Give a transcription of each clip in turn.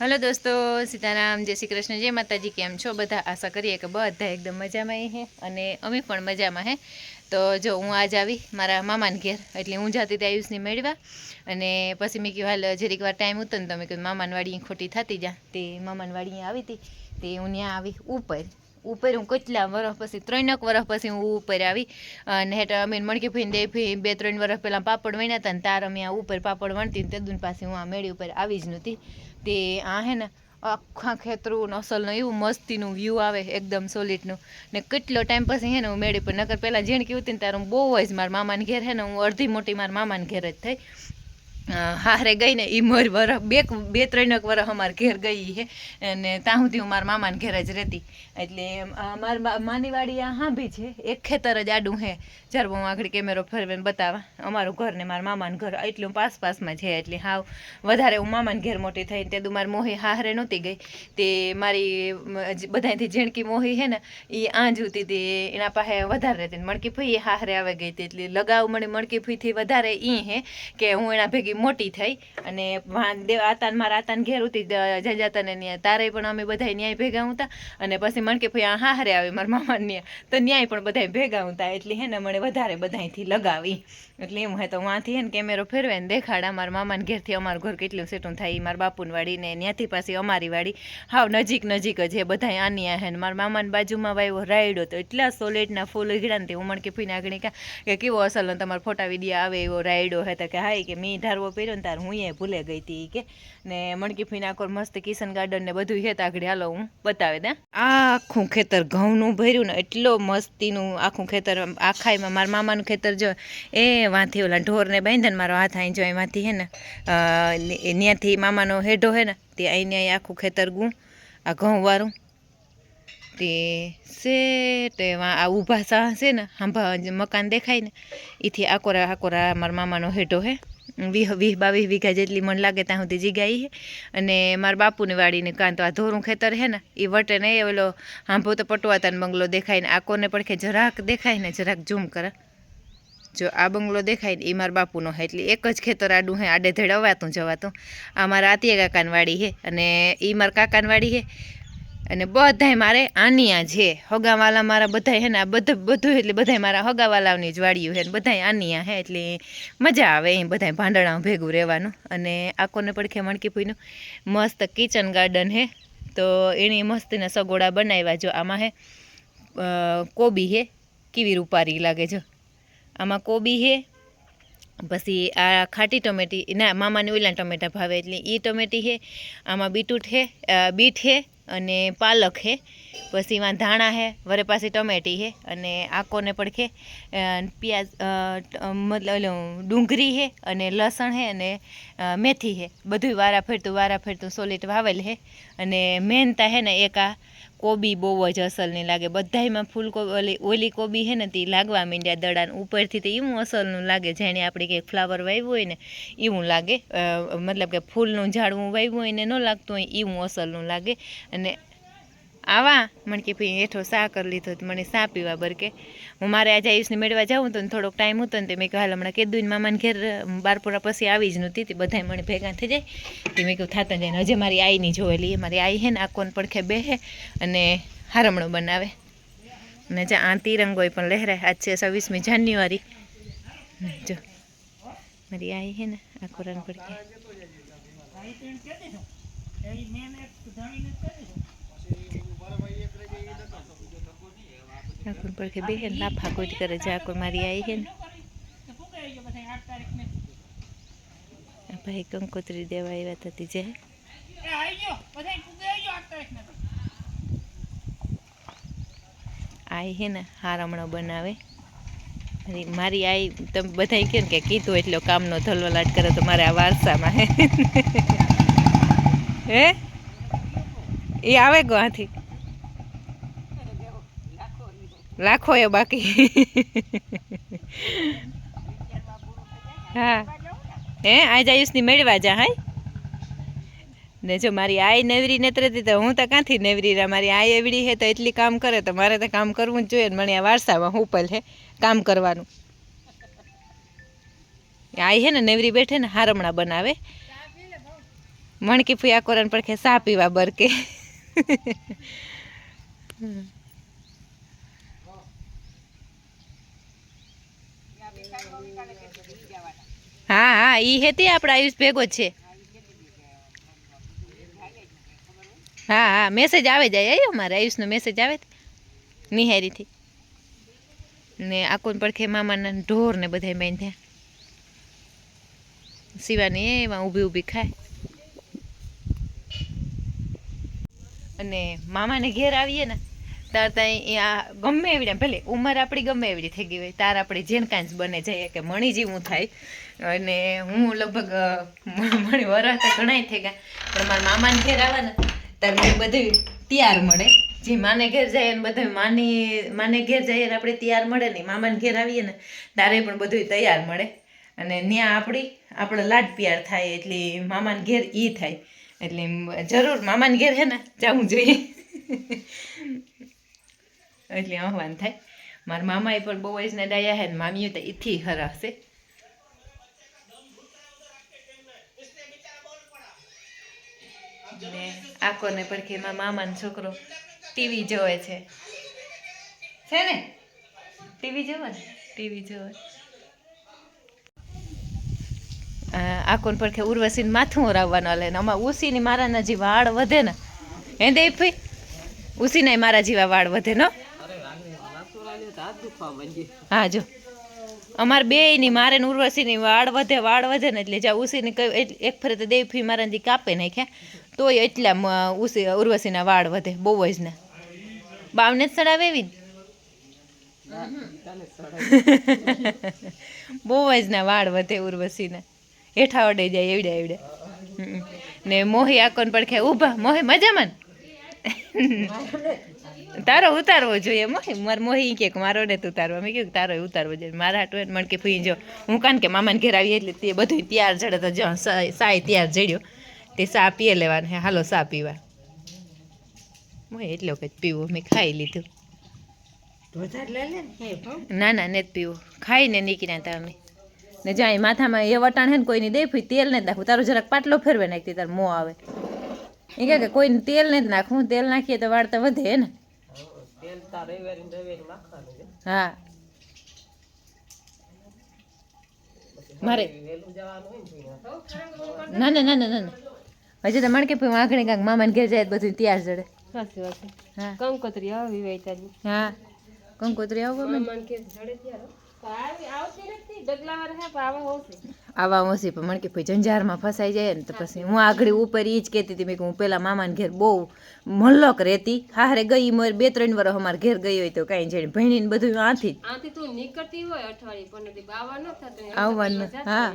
Hello દોસ્તો, સીતારામ, જય શ્રી કૃષ્ણ, જય માતાજી, કેમ છો? બધા આશા કરીએ કે બધા એકદમ મજામાં હે અને અમે પણ મજામાં હે. તો જો હું આજ આવી મારા મામાને ઘેર, એટલે હું જાતી હતી આયુષને મેળવા અને પછી મેં કહ્યું હાલ જરીક વાર ટાઈમ હતો ને તો મેં કીધું, મામાની ખોટી થતી જા. તે મામાની વાડી આવી હતી. તે હું ત્યાં આવી ઉપર ઉપર હું કેટલા વર્ષ પછી, ત્રણેક વર્ષ પછી હું ઉપર આવી અને હેઠ અમે મણકી ફીને દે બે ત્રણ વર્ષ પહેલાં પાપડ વણ્યા હતા ને તાર અમે આ ઉપર પાપડ વણતી ને પાસે હું આ મેળી ઉપર આવી જ નહોતી. તે આ હે ને આખા ખેતરું અસલ અસલનું એવું મસ્તીનું વ્યૂ આવે એકદમ સોલિડનું ને. કેટલો ટાઈમ પછી હે ને હું મેળી પર, નકર પહેલાં જેણ કીધું હતી ને ત્યારે હું બહુ જ મારા મામાને ઘેર હે ને હું અડધી મોટી મારા મામાને ઘેર જ થઈ. હારે ગઈ ને એ મોર વરસ બે બે ત્રણેક વરસ અમારા ઘેર ગઈ હે. અને ત્યાં સુધી હું મારા મામાને ઘેર જ રહેતી. એટલે મારા માની વાડી આ હાંભી છે. એક ખેતર જ આડું હે. જ્યારે હું આગળ કેમેરો ફેરવીને બતાવવા અમારું ઘર ને મારા મામાનું ઘર એટલું પાસ પાસમાં છે એટલે હાવ વધારે હું મામાને ઘેર મોટી થઈ તે મારી મોહી હારે નહોતી ગઈ. તે મારી બધાથી જ- બધાયથી ઝીણકી મોહી છે ને એ આંજ હતી તે એના પાસે વધારે રહેતી મણકી ફૂઈ એ હારે આવે ગઈ હતી. એટલે લગાવ મને મણકી ફૂઈથી વધારે ઈ હે કે હું એના ભેગી મોટી થઈ અને દેવ, આતાન, મારા આતાન ઘેર ઉતી જજાતાને ત્યાં તારે પણ અમે બધા ન્યાય ભેગા હતા અને પછી મણકે ભાઈ આ હારે આવે મારા મામા ન્યા. તો ન્યાય પણ બધા ભેગા હતા એટલે હે ને મને વધારે બધાયથી લગાવી. એટલે એમ હે તો વાંથી હે ને કેમેરો ફેરવે ને દેખાડા મારા મામાને ઘેરથી અમારું ઘર કેટલું સેટું થાય મારા બાપુની વાડી ને ત્યાંથી પાછી અમારી વાડી. હાવ નજીક નજીક જ હે બધાય આની હે ને મારા મામાની બાજુમાં વાવ્યો રાયડો તો એટલા સોલેટના ફૂલ ઉઘડ્યા ને તે ઉમણ કે ફીને આગળ કા કેવો અસલ તમારા ફોટા વિડીયા આવે એવો રાયડો હે તો કે હાય કે મી પહેર્યો ને ત્યારે હું એ ભૂલે ગઈ હતી કે. ને મણકી ફીને આખો મસ્ત કિશન ગાર્ડન ને બધું છે તો આગળ હાલો હું બતાવે દે. આખું ખેતર ઘઉંનું ભર્યું ને એટલો મસ્તીનું આખું ખેતર આખાઈમાં મારા મામાનું ખેતર જો, એ વાંથી ઓલા ઢોરને બાંધે ને મારો હાથ અહીં જો એમાંથી હે ને ત્યાંથી મામાનો હેઢો હે ને, તે અહીં આખું ખેતર ગું, આ ઘઉંવાળું તે સેટ એવા આ ઊભા સા છે ને, હાંભા મકાન દેખાય ને એથી આકોરા આકોરા મારા મામાનો હેઠો હે. વીસ વીસ બાવીસ વીઘા જેટલી મને લાગે ત્યાં સુધી જીગાઈ હે. અને મારા બાપુની વાડીને કાં તો આ ધોરું ખેતર હે ને એ વટે ને એ ઓલો હાંભો તો પટવાતાનો બંગલો દેખાય ને આકોને પડખે જરાક દેખાય ને, જરાક ઝૂમ કરે. જો આ બંગલો દેખાય ને એ મારા બાપુનો હે, એટલે એક જ ખેતર આડું હે આડે ધેડ જવાતું. આ મારા આતિયા કાકાની વાડી હે અને એ મારા કાકાની વાડી હે. અને બધાય મારે આનિયા છે. હગાવાલા મારા બધાય હે ને, આ બધું બધું એટલે બધાય મારા હગાવાલાની જ વાડીઓ છે ને, બધાય આનિયા હે એટલે મજા આવે એ બધાય ભાંડણા ભેગું રહેવાનું. અને આકોને પડખે મણકી પૂઈનું મસ્ત કિચન ગાર્ડન હે. તો એણે મસ્તીના સગોડા બનાવ્યા જો. આમાં હે કોબી હે, કેવી રૂપારી લાગે જો. આમાં કોબી હે, પછી આ ખાટી ટમેટી, ના, મામાને ઓલા ટમેટા ભાવે એટલે એ ટમેટી હે. આમાં બીટૂટ છે બીટ હે અને પાલક હે, પછી એમાં ધાણા હે, વરે પાસે ટમેટી હે અને આકોને પડખે ખે પ્યાજ મતલબ ડુંગળી હે અને લસણ હે અને મેથી હે. બધું વારા ફેરતું વારા ફેરતું સોલિટ વાવેલ હે. અને મેનતા હે ને એક કોબી બહુ જ અસલની લાગે. બધાયમાં ફૂલ ઓલી ઓલી કોબી હે ને તે લાગવા માંડ્યા દડાને ઉપરથી તો એવું અસલનું લાગે. જેણે આપણે કંઈક ફ્લાવર વાવ્યું હોય ને એવું લાગે. મતલબ કે ફૂલનું ઝાડવું વાવ્યું હોય ને ન લાગતું હોય એવું અસલનું લાગે. અને આવા? મને કે ભાઈ હેઠો સા કરી લીધો મને સા પીવા બરકે. હું મારે આજે આયુષને મેળવા જાઉં તો થોડોક ટાઈમ હતો ને તે મેં કહ્યું હાલ હમણાં કીધું ને મામાને ઘેર બારપોરા પછી આવી જ નહોતી તે. બધાય મને ભેગા થઈ જાય. તે મેં કહ્યું થતા જાય ને હજે મારી આઈની જોવેલી મારી આઈ હે ને આકોન પડખે બેહે અને હારમણો બનાવે. અને જે, આ તિરંગોય પણ લહેરાય. આજ છે છવ્વીસમી જાન્યુઆરી. જો, મારી આઈ હે ને, આખો રંગ પડખે. આકોન પડખે બેહે ને લાફા કોઈ કરે છે આકોન મારી આવી ને. ભાઈ કંકોત્રી દેવા આવ્યા થતી જે આઈ હે ને, હારમણો બનાવે. મારી આઈ તમે બધા ને કે કીધું એટલો કામનો ધલવલાટ કરે તો મારે આ વારસામાં હે. એ આવે ગો આથી લાખો એ બાકી. હા. હે, આજ આયુષની મેળવા જા, હાય. ને જો મારી આઈ નેવરી નેત્ર તો હું તો ક્યાંથી નેવરી રહ્યા મારી આઈ એવડી હે તો એટલી કામ કરે, તો મારે તો કામ કરવું જ જોઈએ ને મને આ વારસામાં હું પલ હે, કામ કરવાનું. આઈ હે ને, નેવરી બેઠે ને હારમણા બનાવે. મણકી ફૂયા કોરણ પડખે સા પીવા બરકે. હા હા એ હેતી આપણા આયુષ ભેગો છે. હા હા મેસેજ આવે જાય આવ્યો મારે આયુષનો મેસેજ આવે નિહારીથી. ને આકોન પડખે મામાના ઢોર ને બધાય બાંધ્યા. શિવાની એમાં ઊભી ઊભી ખાય. અને મામાને ઘેર આવીએ ને તાર ત્યાં આ ગમે એવી ભલે ઉંમર આપણી ગમે એવી થઈ ગઈ હોય, તાર આપણે જેન કાંઈ બને જઈએ કે મણી જેવું થાય. અને હું લગભગ મણી વરસ તો ઘણાય થઈ ગયા, પણ મારા મામાને ઘેર આવે ને ત્યારે બધું તૈયાર મળે. જે માને ઘેર જાય ને બધું માની, માને ઘેર જઈએ ને આપણે તૈયાર મળે ને, મામાને ઘેર આવીએ ને, તારે પણ બધું તૈયાર મળે. અને ત્યાં આપણી, આપણે લાડ પ્યાર થાય એટલે મામાને ઘેર એ થાય. એટલે જરૂર, મામાને ઘેર હે ને જવું જોઈએ. એટલે આહવાન થાય. મારા મામાએ પણ બહુ જ ને ડાયા હે ને મામીઓ તો એથી હરાશે ને આકોને મારા મામાનો છોકરો ટીવી જોવે છે. છે ને? ટીવી જોવે ટીવી જોવે. આકોન પડખે ઉર્વશીને માથું ઓરાવવાનું હાલે ને? આમાં ઉસીની મારાના જે વાળ વધે ને? હે દેવભાઈ? ઉસીના મારા જેવા વાળ વધે નો હા જો. અમારે બે ની મારે ને ઉર્વશીની વાળ વધે વાળ વધે ને એટલે જ્યાં ઉસીની કઈ એક ફરે તો દેવફી મારાથી કાપે નાખ્યા તોય એટલા ઉસી ઉર્વશીના વાળ વધે બહુ જ ને. બાવને જ સડાવે એવી? બહુ જ ના વાળ વધે ઉર્વશીના. હેઠા અડે જાય એવડે એવડે. ને મોહી આકોન પડખે ઊભા. મોહી મજામાં ને? તારો ઉતારવો જોઈએ. મોહી માર મોહી કે મારો ને તું ઉતારવા મેં કીધું તારો ઉતારવો જોઈએ. મારા હાટુ એને મણકે ફૂઈ જો હું કાન કે મામાને ઘેર આવી એટલે તે બધું તૈયાર જડે તો જો સાય તૈયાર જડ્યો. તે સા પીએ લેવાનું હે. હાલો સા પીવા. મોહી એટલો કંઈ પીવો. મેં ખાઈ લીધું. ના. ના ને જ પીવું. ખાઈને નીકળ્યા હતા અમે. ને જાય માથામાં એ વટાણ હે ને કોઈની દે ફી તેલ ને નાખું. તારું જરાક પાટલો ફેરવે નાખતી તાર મો આવે. એ કહે કે કોઈને તેલ ને જ નાખું. તેલ નાખીએ તો વાળ તો વધે ને. હા. મારે ના ના ના ના ના ના. હજી તો મણકે પછી આંગણે કાંક મામાને ઘેર જાય બધું તૈયાર જડે. સાચી વાત હા. કંકોત્રી આવી હોય હા. કંકોત્રી આવો મને મન કે જડે ત્યારે. આવતી નથી. ડગલાવાર હે પણ હોશે. આવા ઓછી પણ મણકે પછી જંજારમાં ફસાઈ જાય ને તો પછી હું આગળ ઉપર ઈ જ કહેતી હતી મેં કે હું પેલા મામાને ઘેર બહુ મલ્લક રહેતી. હારે ગઈ મોર બે ત્રણ વર્ષ અમારે ઘેર ગઈ હોય તો કાંઈ જઈને ભણીને બધું આથી તું નીકળતી હોય અઠવાડિયે આવવાનું, હા.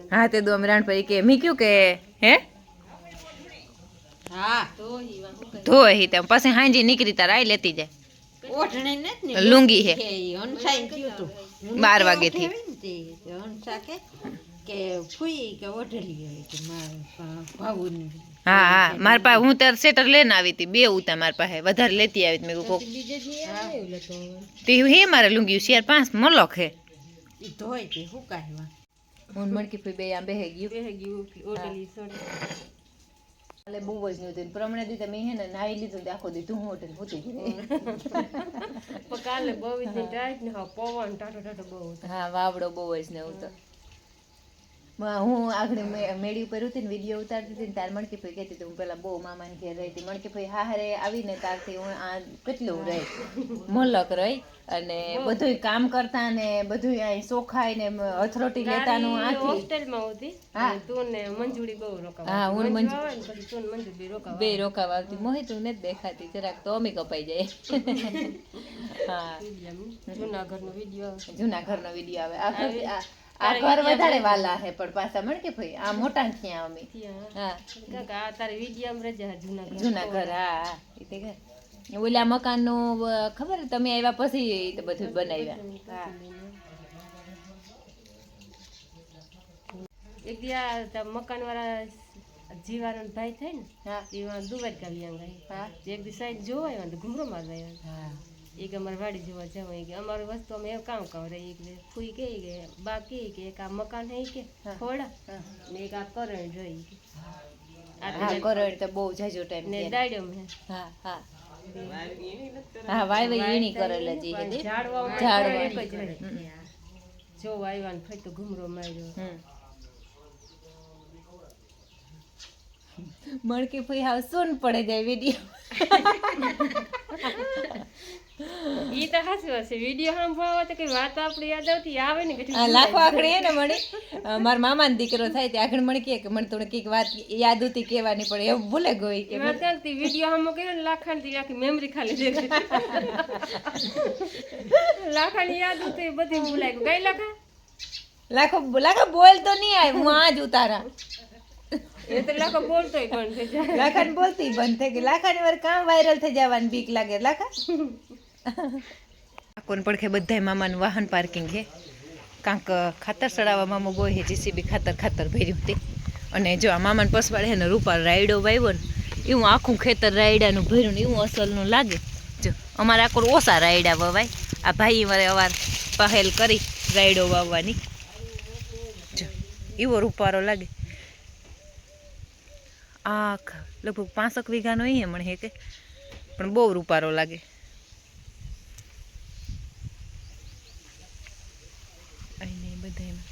રાણ હા તે દો અમરાણ પરી કે મી કયું કે હે? હા. તો હી તેમ પછી હાંજી નીકળી તાર આઈ લેતી જાય. ઓઢણે નથી ને લુંગી હે. કે ઈ હંસાઈ ગયું તું હું બાર તો વાગેથી. ઓઢે હોય ને તે તે હંસા કે કે ફૂઈ કે ઓઢેલી હોય કે મારા ભાવુની. હા હા મારા પાસે હું તાર સેટર લઈને આવી હતી બે ઉતા મારા પાસે વધારે લેતી આવી હતી મેં કીધું કોક બીજે દી આવે એટલે તો તે હે મારે લુંગી શેર પાંચ મલક હે. ઈ ધોય તે હુકાયવા હું મણકી પી બે આમ બેહે ગયું. બે ગયું ઓટલી સોડી કાલે બહુ જ નહોતી પ્રમણે દીધે હે ને નાઈ લીધું ને આખો દી તું હોટેલ પૂછી ગઈ. પણ કાલે બહુ જ ટાઈટ ને હા પવન ટાટો ટાટો બહુ હા વાવડો બહુ જ ને એવું તો માં હું આગળ મેળી ઉપર હતી ને વીડિયો ઉતારતી હતી ને તાર મણકી ભાઈ કહેતી હતી હું પેલા બહુ મામાને ઘેર રહી હતી. મણકી ભાઈ હારે આવીને તારથી હું આ કેટલું રહી? મલક રહી અને બધું કામ કરતા ને બધું અહીં સોખાય ને અથરોટી લેતાનું આથી. હોસ્ટેલમાં હતી? હા. તું ને મંજુરી બહુ રોકાવા હા, હું મંજુરી ને તું ને રોકાવા બે રોકાવા આવતી. મોહિત તું જ દેખાતી જરાક તો અમે કપાઈ જાય. હા. જુનાગઢનો વીડિયો આવે. જૂના ઘરનો વીડિયો આવે. આ આ- ઘર વધારે વાલા હે પણ પાછા મણકે ભાઈ આ મોટા થયા અમે? હા. કાકા તારી રજા જૂના ઘર હા હા તે ઘર. ઓલા મકાનનું ખબર તમે આવ્યા પછી તો બધું બનાવ્યા. એક દી આ તા મકાન વાળા જીવાનંદ ભાઈ થાય ને હા એમાં દુવાઈ કાવી હા. એક દી સાઈડ જોવા આવ્યા તો ઘૂમરો મારવા આવ્યા હા. એ કે અમારે વાડી જોવા જવાય કે અમારે વસ્તુ અમે એવું કામ કામ રહી કે ફૂઈ કે કે બા કે કે એક આ મકાન હે કે ખોડા ને એક આ કરણ જોઈ કે આ કરણ તો બહુ જાજો ટાઈમ ને દાડ્યો મે. હા હા. હા વાય વાય ઈણી કરેલ હતી ઝાડવા ઝાડવા. એક જ આવ્યા ને ફરી તો ઘૂમરો માર્યો. હમ. મણકી ફઈ હાવ સોન પડે જાય વીડિયો. ઈ તો હાસી વાત છે. વીડિયો સાંભળવા તો કઈ વાત આપણી યાદ આવતી? આવે ને કે લાખો આકડે ને અ, મારા મામાનો દીકરો થાય તે આગળ મને કે મને થોડી કંઈક વાત યાદ હતી કહેવાની પડે એવું ભૂલે ગઈ કે વાત ત્યાંથી વીડિયો સાંભળો કર્યો ને લાખાણથી આખી મેમરી ખાલી દેખાય લાખાની યાદ હતી બધી ભૂલાઈ ગયું. કઈ લાખા? લાખો લાખો બોલ તો નહીં આય હું આ જ ઉતારા લાખા બોલતોય પણ થઈ જાય. લાખાને બોલતી બંધ થઈ ગઈ. લાખાની વાર કામ વાયરલ થઈ જવાની બીક લાગે. લાખા? કોણ પડખે બધાય મામાનું વાહન પાર્કિંગ છે કાંક ખાતર સડાવવા મામો ગયો જીસીબી ખાતર ખાતર ભર્યું તે. અને જો આ મામાને પસવાડે ને રૂપાળ રાયડો વાવ્યો ને એવું આખું ખેતર રાયડાનું ભર્યું ને એવું અસલનું લાગે. જો, અમારે આખું ઓછા રાયડા વવાય. આ ભાઈ મારે અવાર પહેલ કરી રાયડો વાવવાની. જો એવો રૂપારો લાગે. આખ, લગભગ પાંસઠ વીઘાનો અહીંયા મને હે કે. પણ બહુ રૂપારો લાગે અહીં બધામાં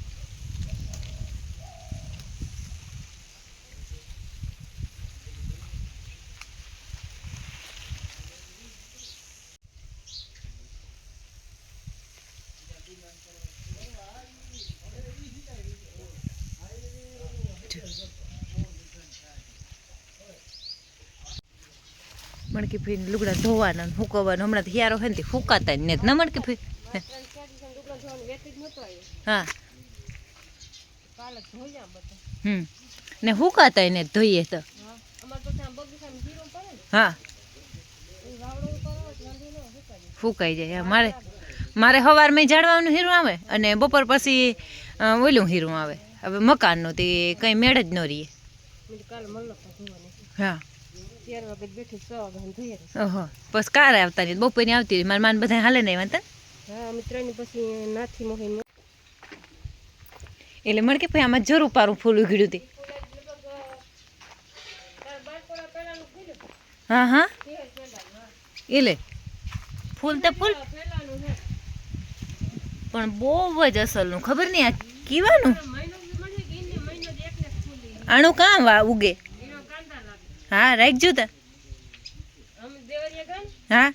મણકી ફી લુગડા ધોવાના હુકવવાના. હમણાં હિયારો હોય ને ફૂકાતા ને ન મણકી ફી હે. હમ. ને હુકાતા ને ધોઈએ તો. હા. ફૂકાઈ જાય. મારે મારે સવારમાં જાળવાનું હીરું આવે અને બપોર પછી ઓલું હીરું આવે. હવે મકાનનું તે કંઈ મેળ જ ન રહીએ. મેં હા. ઓહો પછી આવતા બપોરની આવતી મારા માન બધા હાલે નહીં હા પછી નાથી મોહી એટલે મળે કે ભાઈ આમાં જરૂર પારું ફૂલ ઉઘડ્યું હતી હા હા. એટલે ફૂલ તો ફૂલ. પણ બહુ જ અસલનું ખબર નહીં આ કીવાનું? કાં વા ઉગે? હા રાખજો તા. અમે દેવરિયા હા.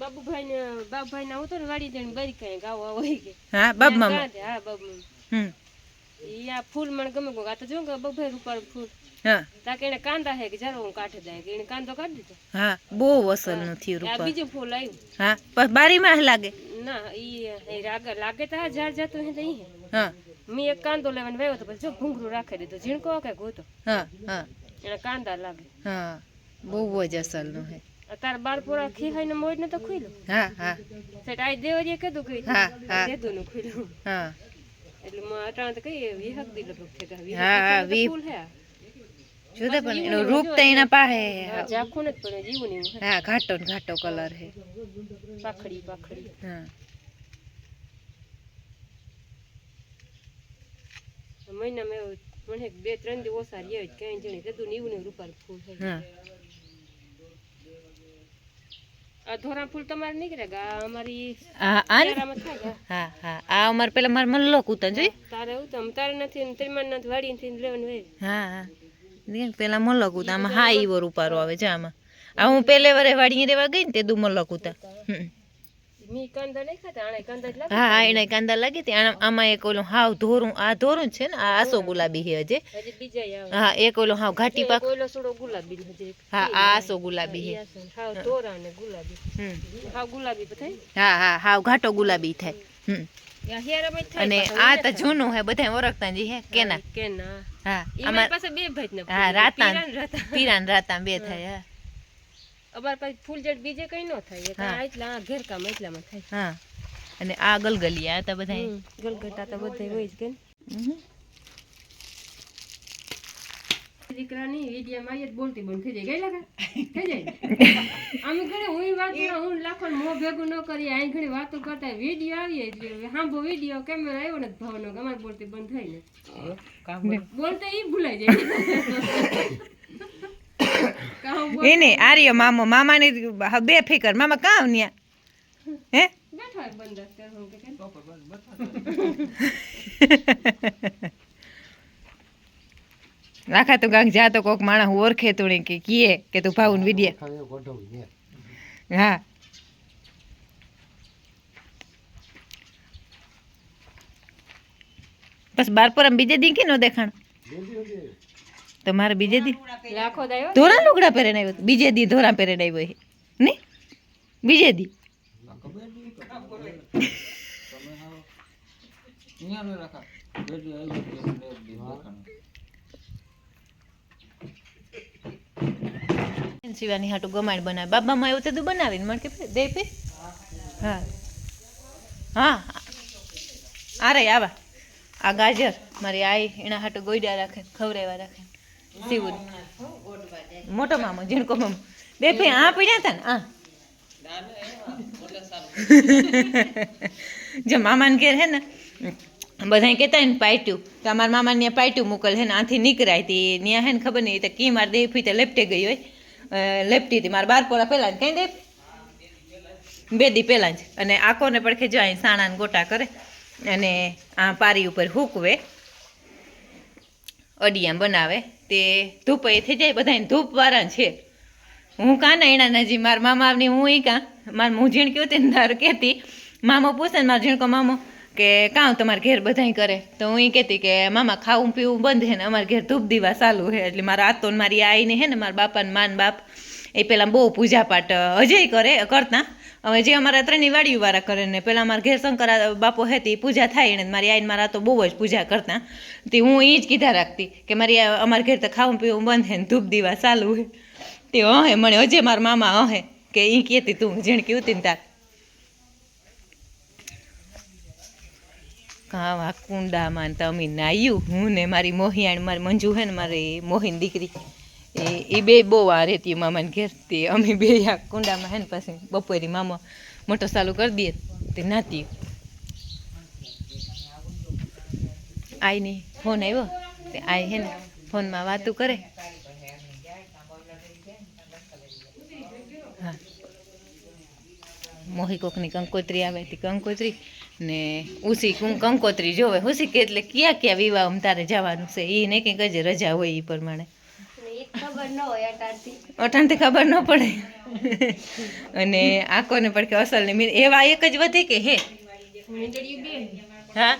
બાબુભાઈ ને બાબુભાઈ ના ઉતર વાડી જઈને બરી કઈ ગાવ હોય હા બાપ મામા. હા બાબુ હમ. ઈ આ ફૂલ મને ગમે. આ તો જો કે બાબુભાઈ રૂપાળ ફૂલ. હા. કાંદા હે કે જરા હું કાઢે જાય કે એને કાંદો કાઢી દીધો. હા બહુ અસલનું થયું આ બીજું ફૂલ આવ્યું. હા પણ બારીમાં લાગે. ના ઈ એ લાગે તો ઝાડ જાતું હે તો હા. મેં એક કાંદો લેવાનો વાવ્યો તો પછી જો ભૂંગળું રાખી દીધું. ઝીણકો કે ગોતો. હા હા. એને કાંદા લાગે. હા બહુ જ અસલનું હે. તાર બાળપોરા ખીહાઈ ને મોડ ને તો ખુલ્યું હા હા. સેટ આ દેવરીએ કીધું કે હા, હા. દેદું નું ખુલ્યું હા. એટલે મેં અટાણે તો કહીએ વિહક દી લગભગ થતા વિહક હા, હા, દી વી- ફૂલ હે આ. જોતા પણ એનો રૂપ તો એના પાસે હે. હા, ઝાંખું નથી પણ જીવું નહીં હે. હા ઘાટો ને ઘાટો કલર હે. પાખડી પાખડી. હા. મહિનામાં એવું મને બે ત્રણ દિવસ ઓછા રહ્યા જ ક્યાંય જણી દેદું ને એવું ને રૂપાલ ફૂલ હે હા. આ ધોરા ફૂલ તમારે નીકળે ગા અમારી થાય હા હા. આ અમાર પેલા માર મલ્લો કૂતા જોઈ? તારે ઉતમ તારે નથી ને ત્રિમાન નથી વાડી નથી લેવાનું હોય. હા હા. પેલા મલ્લો કૂતા આમાં હા ઈવો રૂપારો આવે છે આમાં. આ હું પેલે વરે વાડીએ રેવા ગઈ ને તે દુ મલ્લો કૂતા હમ. હા હા એને કાંદા લાગી આમાં એક ઓલું હાવ ધોરું આ ધોરું છે ને આ આસો ગુલાબી છે હજે. હા એક ઓલું હાવ ઘાટી પાક ઓલો સોડો ગુલાબી હા આ આસો ગુલાબી છે. હાવ ધોરા ને ગુલાબી. હમ. હાવ ગુલાબી થાય હા હા હાવ ઘાટો ગુલાબી થાય. હમ. અને આ તો જૂનું હે બધા ઓળખતા જ હે કેના? કેના. હા આમાં પાસે બે ભાઈ ને હા રાતા પીરાન રાતા બે થાય હા. અમાર પાસે ફૂલ જડ બીજે કઈ ન થાય. એટલા ઘેર કામ એટલામાં થાય. હા. અને આ ગલગલિયા હતા બધા ગલગટા તો બધા હોય જ કે દીકરાની વીડિયો જ બોલતી બંધ થઈ જાય. ગઈ લાગે થઈ જાય? અમે ઘરે હું વાત કરું, હું લાખો મોં ભેગું ન કરી અહીં ઘણી વાતો કરતા વીડિયો આવીએ એટલે હાંભો વીડિયો કેમેરા આવ્યો ને ભાવનો અમારે બોલતી બંધ થઈ ને. બોલતા ઈ ભૂલાઈ જાય. એને આર્ય મામો મામાની બે ફિકર. મામા કામ ન્યા? હે? કે? રાખા તું કાંક જા તો કોક માણસ ઓળખે તું ને કે કીએ કે તું ભાવન વિડિયા. હા. બસ બાર પર બીજે દી કે નો દેખાણ? તો મારે બીજે દી લાખો દાયો ધોરા લુગડા પહેરીને આવ્યો બીજે દી ધોરા પહેરીને આવ્યો છે. ને? બીજે દી. શિવાની હાટું ગમાડ બનાવે. બાબામાં એવું તો બનાવીને મને કે દે પે હા. હા. આ રે આવા. આ ગાજર. મારી આઈ એના હાટું ગોઈડા રાખે ખવડાવ્યા રાખે. સીવું મોટો મામો જીણકો મામો. બે ભાઈ આ પીડ્યા હતા ને? આ જો મામાને ઘેર હે ને બધા કહેતા ને પાટ્યું તો અમારા મામાને ત્યાં પાટ્યું મોકલ હે ને આથી નીકળાય હતી ત્યાં હે ને ખબર નહીં તો કી માર દેહ તો લેપટે ગઈ હોય. લેપટી હતી. મારા બાર પોળા પહેલાં કઈ દે બે દી પહેલાં જ. અને આકોને પડખે જો અહીં સાણાને ગોટા કરે અને આ પારી ઉપર હૂકવે અડિયા બનાવે. તે ધૂપ એ થઈ જાય બધાને ધૂપ વાળા છે. હું કાં ના એના નજી મારા મામાની હું ઈ કાં? મારા હું ઝીણકી તે તાર કહેતી. મામો પૂછે ને મારો ઝીણકો મામો કે કાં તમારા ઘેર બધાય કરે? તો હું એ કહેતી કે મામા ખાવું પીવું બંધ હે ને, અમારા ઘેર ધૂપ દીવા ચાલુ હે. એટલે મારા આતો મારી આઈને હે ને, મારા બાપાને માન બાપ, એ પેલા બહુ પૂજા પાઠ હજે કરે, કરતા. હવે જે અમારા ત્રણેય વાડીઓ વાળા કરે ને, પેલા અમારા ઘેર શંકર બાપો હતી પૂજા થાય ને મારી આઈને મારા તો બહુ જ પૂજા કરતા. તે હું એ જ કીધા રાખતી, કે મારી અમારા ઘેર તો ખાવું પીવું બંધ હે ને, ધૂપ દીવા ચાલુ હોય તે હે, મને હજે મારા મામા હે, કે ઈ કહેતી તું ઝીણકી ઉતી તાર. કાવા કુંડામાં તમે નાયું, હું ને મારી મોહિયાણ, મારી મંજુ હે ને, મારી મોહિન દીકરી. એ બે બહુ આ રહેતી મામાને ઘેર તે અમે બે આ કુંડામાં હે ને પછી બપોરી મામા મોટો ચાલુ કરી દઈએ તે નાતી. નહીં ફોન આવ્યો તે આઈ હે ને, ફોનમાં વાતું કરે. હા. મોહી કોકની કંકોત્રી આવે તે કંકોત્રી ને ઉસી કંકોત્રી જોવે. ઉસી કે એટલે ક્યાં ક્યાં વિવાહ તારે જવાનું છે? એ નહીં કંઈક જ રજા હોય એ પ્રમાણે. અટાણથી. ખબર ન પડે. અને આકોને પણ કે અસલ ને એવા એક જ વધે કે હે? હા?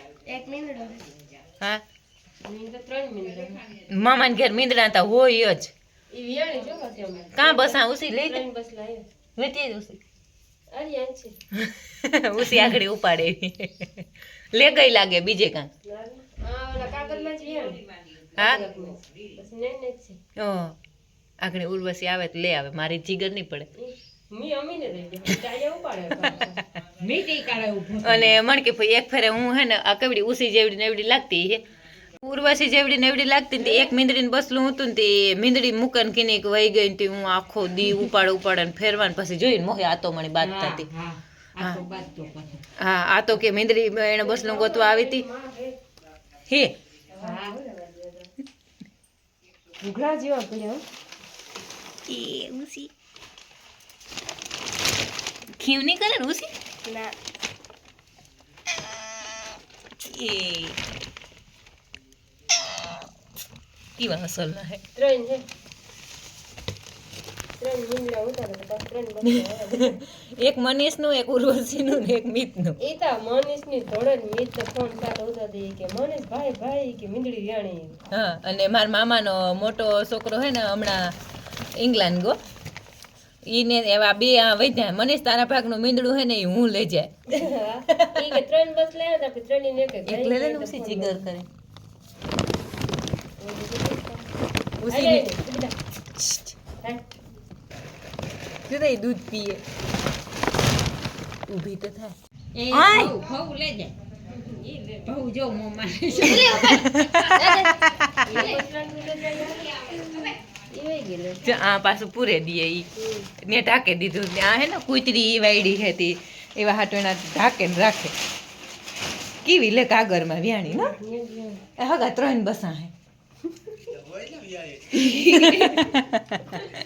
હા? મામાને ઘેર મીંદડા તા હોય જ. કાં બસ આ ઉસી લઈ લેતી ઉસી. ઉસી આગળ ઉપાડે. લે ગઈ લાગે બીજે કાં હા? આગળ ઉર્વશી આવે તો લે આવે મારી જીગર નહીં પડે. અને મણ કે ભાઈ એક ફેરે હું હે ને આ કેવડી ઉસી જેવડી નેવડી લાગતી હે. ઉર્વશી જેવડી નેવડી લાગતી ને તે એક મીંદડીને બસલું હતું ને તે મીંદડી મૂકન કિનીક વહી ગઈ ને હું આખો દી ઉપાડ ઉપાડ ને ફેરવાન પછી જોઈને મોહે આતો મણી બાદ થતી. હા. આ તો કે મીંદડી એને બસલું ગોતવા આવી હતી. હા. ઘૂઘરા જેવા પડ્યા એ ઉસી ખીવ નહીં કરે ને ઉસી ના એ કેવા અસલ ના હે ત્રણ છે ત્રણ મીંદડા ઉતારે તો પાછા ત્રણ બસ એક મનીષનું એક ઉર્વશીનું ને એક મિતનું. એ તા મનીષની ધોળન મિત ફોન સાથે ઉતા દે કે મનીષ ભાઈ ભાઈ કે મીંદડી રાણી હા અને મારા મામાનો મોટો છોકરો હે ને હમણાં ઇંગ્લેન્ડ ગો ઈને એવા બે આ વૈદ્યા મનીષ તારા ભાગનું મીંદડું હે ને એ હું લઈ જાય. ઈ કે ત્રણ બસ લાવ્યા તા ત્રણ ને એક એક લે ને ઉસી જીગર કરે. ઉસી જુદા ઈ દૂધ પીએ. ઊભી તો થાય. એ આય! લે જાય બહુ જો મોમાં મારે આ પાછું પૂરે દીએ ઈ. ને ઢાકે દીધું. ને આ હે ને કૂતરી ઈ વાયડી હતી. એવા હાટોના ઢાકે ને રાખે. કેવી લે કાગરમાં વ્યાણી ના હગા ત્રણ બસા હે.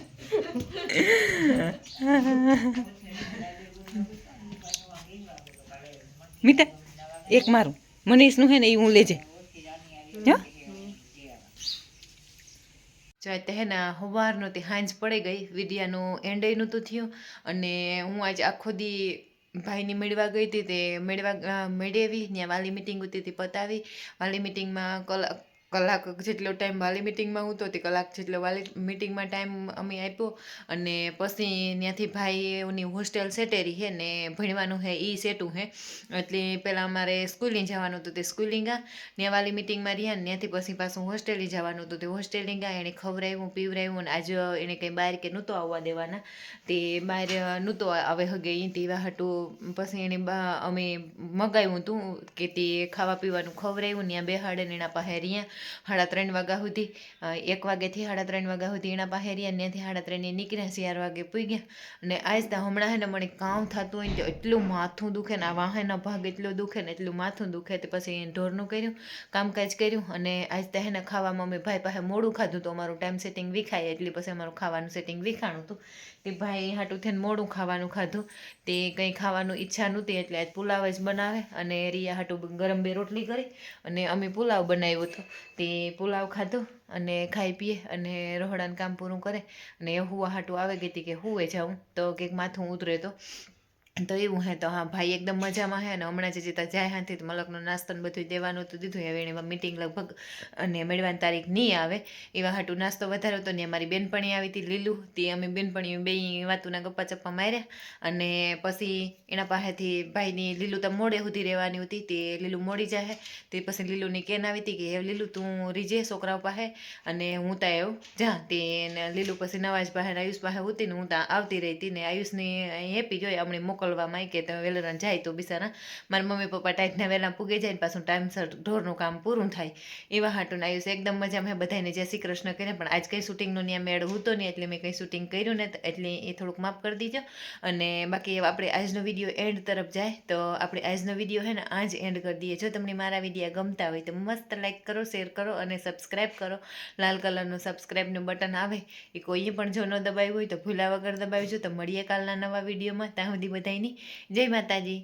મીતા, એક મારું. મનીષનું હે ને એ હું લેજે. હા? જો તે હે ને તે સાંજ પડી ગઈ વિડિયાનું એન્ડય નહોતું થયું. અને હું આજે આખો દી ભાઈની મેળવા ગઈ હતી તે મેળવા મેળવી ત્યાં વાલી મિટિંગ હતી તે પતાવી. વાલી મિટિંગમાં કલાક કલાક જેટલો ટાઈમ વાલી મિટિંગમાં હતો તે કલાક જેટલો વાલી મિટિંગમાં ટાઈમ અમે આપ્યો. અને પછી ત્યાંથી ભાઈઓની હોસ્ટેલ સેટેરી છે ને ભણવાનું છે એ સેટું છે એટલે પહેલાં અમારે સ્કૂલિંગ જવાનું હતું તે સ્કૂલિંગા ત્યાં વાલી મિટિંગમાં રહ્યા ને ત્યાંથી પછી પાછું હોસ્ટેલે જવાનું હતું તે હોસ્ટેલિંગા એણે ખવડાવ્યું, પીવડાવ્યું અને આજે એને કંઈ બહાર કે નહોતો આવવા દેવાના. તે બહાર નહોતો આવે હગે એ તેવા હતું પછી એને અમે મગાવ્યું હતું કે તે ખાવા પીવાનું ખવડાવ્યું ત્યાં બેહાડે ને એના પાસે રહ્યા. સાડા ત્રણ વાગ્યા સુધી એક વાગ્યાથી સાડા ત્રણ વાગ્યા સુધી એના પાસે રહ્યા ત્યાંથી સાડા ત્રણે નીકળ્યા, ચાર વાગે પૂગ્યા. અને આજતા હમણાં હે ને મને કામ થતું હોય ને એટલું માથું દુખે ને આ વાહનનો ભાગ એટલો દુખે ને એટલું માથું દુખે તે પછી ઢોરનું કર્યું, કામકાજ કર્યું અને આજતા હે ને ખાવામાં અમે ભાઈ પાસે મોડું ખાધું તો અમારું ટાઈમ સેટિંગ વિખાય એટલે પછી અમારું ખાવાનું સેટિંગ વિખાણું હતું. તે ભાઈ હાટું થઈને મોડું ખાવાનું ખાધું, તે કંઈ ખાવાનું ઈચ્છા નહોતી એટલે આજ પુલાવ જ બનાવે અને રિયા હાટું ગરમ બે રોટલી કરી અને અમે પુલાવ બનાવ્યો હતો. તે પુલાવ ખાધો અને ખાઈ પીએ અને રોહડાનું કામ પૂરું કરે. અને હુવા હાટું આવે ગઈ હતી કે હુએ જાઉં તો કંઈક માથું ઉતરે તો. તો એવું હે તો, હા, ભાઈ એકદમ મજામાં હે અને હમણાં જે જીતા જાય હાથી તો મલકનો નાસ્તો ને બધું દેવાનું તો દીધું. હવે એને મિટિંગ લગભગ અને મેળવાની તારીખ નહીં આવે. એવા હાટું નાસ્તો વધારે હતો ને અમારી બેનપણી આવી હતી, લીલું તે અમે બેનપણી બે વાતુના ગપ્પા ચપ્પા માર્યા અને પછી એના પાસેથી ભાઈની લીલું તો મોડે સુધી રહેવાની હતી, તે લીલું મોડી જાય તે પછી લીલુંની કેન આવી હતી કે એ લીલું, તું રીજે છોકરાઓ પાસે? અને હું ત્યાં એવું જા. તે ને લીલું પછી નવાજ પાસે આયુષ પાસે હતી ને હું ત્યાં આવતી રહી હતી ને આયુષની હેપી જોઈ હમણાં મોકલવામાં આવી કે તમે વહેલા જાય તો બિચારા. મારા મમ્મી પપ્પા ટાઈટના વહેલા પૂગી જાય ને પાછું ટાઈમસર ઢોરનું કામ પૂરું થાય. એવા હાટું છે. એકદમ મજા મજામાં બધાને જય શ્રી કૃષ્ણ કરે પણ આજ કંઈ શૂટિંગનો ત્યાં મેળ હતો નહીં, એટલે મેં કંઈ શૂટિંગ કર્યું ને એટલે એ થોડુંક માફ કરી દીજો. અને બાકી આપણે આજનો વીડિયો એન્ડ તરફ જાય. તો આપણે આજનો વીડિયો છે ને આજ એન્ડ કરી દઈએ. જો તમને મારા વિડીયા ગમતા હોય તો મસ્ત લાઈક કરો શેર કરો અને સબસ્ક્રાઈબ કરો. લાલ કલરનું સબસ્ક્રાઈબનું બટન આવે. એ કોઈએ પણ જો ન દબાવ્યું હોય તો ભૂલા વગર દબાવજો. તો મળીએ કાલના નવા વિડીયોમાં ત્યાં સુધી બધાની જય માતાજી.